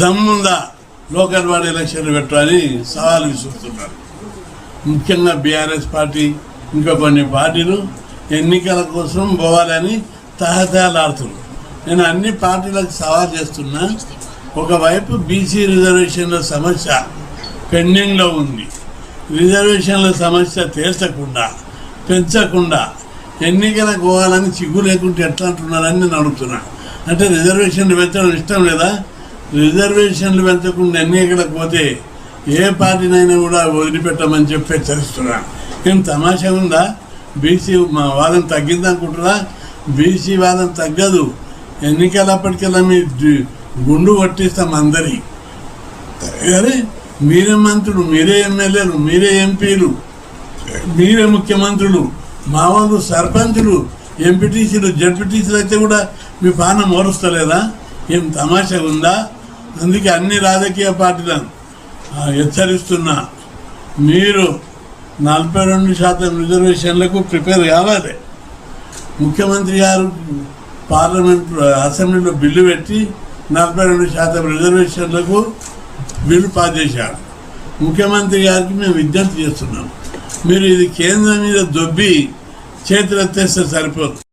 దమ్ముందా local body ఎలక్షన్లు పెట్టాలని సవాల్ విసురుతున్నారు. ముఖ్యంగా బీఆర్ఎస్ పార్టీ ఇంకా కొన్ని పార్టీలు ఎన్నికల కోసం పోవాలని తహతహలాడుతున్నారు. నేను అన్ని పార్టీలకు సవాల్ చేస్తున్నా ఒకవైపు బీసీ రిజర్వేషన్ల సమస్య పెండింగ్లో ఉంది. రిజర్వేషన్ల సమస్య తీర్చకుండా పెంచకుండా ఎన్నికలకు పోవాలని చిగ్గు లేకుంటే ఎట్లా అంటున్నారని నేను అడుగుతున్నాను అంటే రిజర్వేషన్లు పెంచడం ఇష్టం లేదా? రిజర్వేషన్లు పెంచకుండా ఎన్నికలకు పోతే ఏ పార్టీనైనా కూడా వదిలిపెట్టమని చెప్పి హెచ్చరిస్తున్నా ఏం తమాషా ఉందా? బీసీ మా వాదం తగ్గిందనుకుంటున్నా బీసీ వాదం తగ్గదు. ఎన్నికలప్పటికల్లా మీ గుండు పట్టిస్తాం అందరి. కానీ మీరే మంత్రులు మీరే ఎమ్మెల్యేలు మీరే ఎంపీలు మీరే ముఖ్యమంత్రులు మా వాళ్ళు సర్పంచులు ఎంపీటీసీలు జడ్పీటీసీలు అయితే కూడా మీ పానం మోరుస్తలేదా ఏం తమాషా ఉందా? అందుకే అన్ని రాజకీయ పార్టీలను హెచ్చరిస్తున్నా మీరు నలభై రెండు శాతం రిజర్వేషన్లకు ప్రిపేర్ కావాలి. ముఖ్యమంత్రి గారు పార్లమెంట్ అసెంబ్లీలో బిల్లు పెట్టి నలభై రెండు శాతం రిజర్వేషన్లకు బిల్లు పాస్ చేశారు. ముఖ్యమంత్రి గారికి మేము విజ్ఞప్తి చేస్తున్నాం. మీరు ఇది కేంద్రం మీద దొబ్బి చేతులెత్తేస్తే సరిపోదు.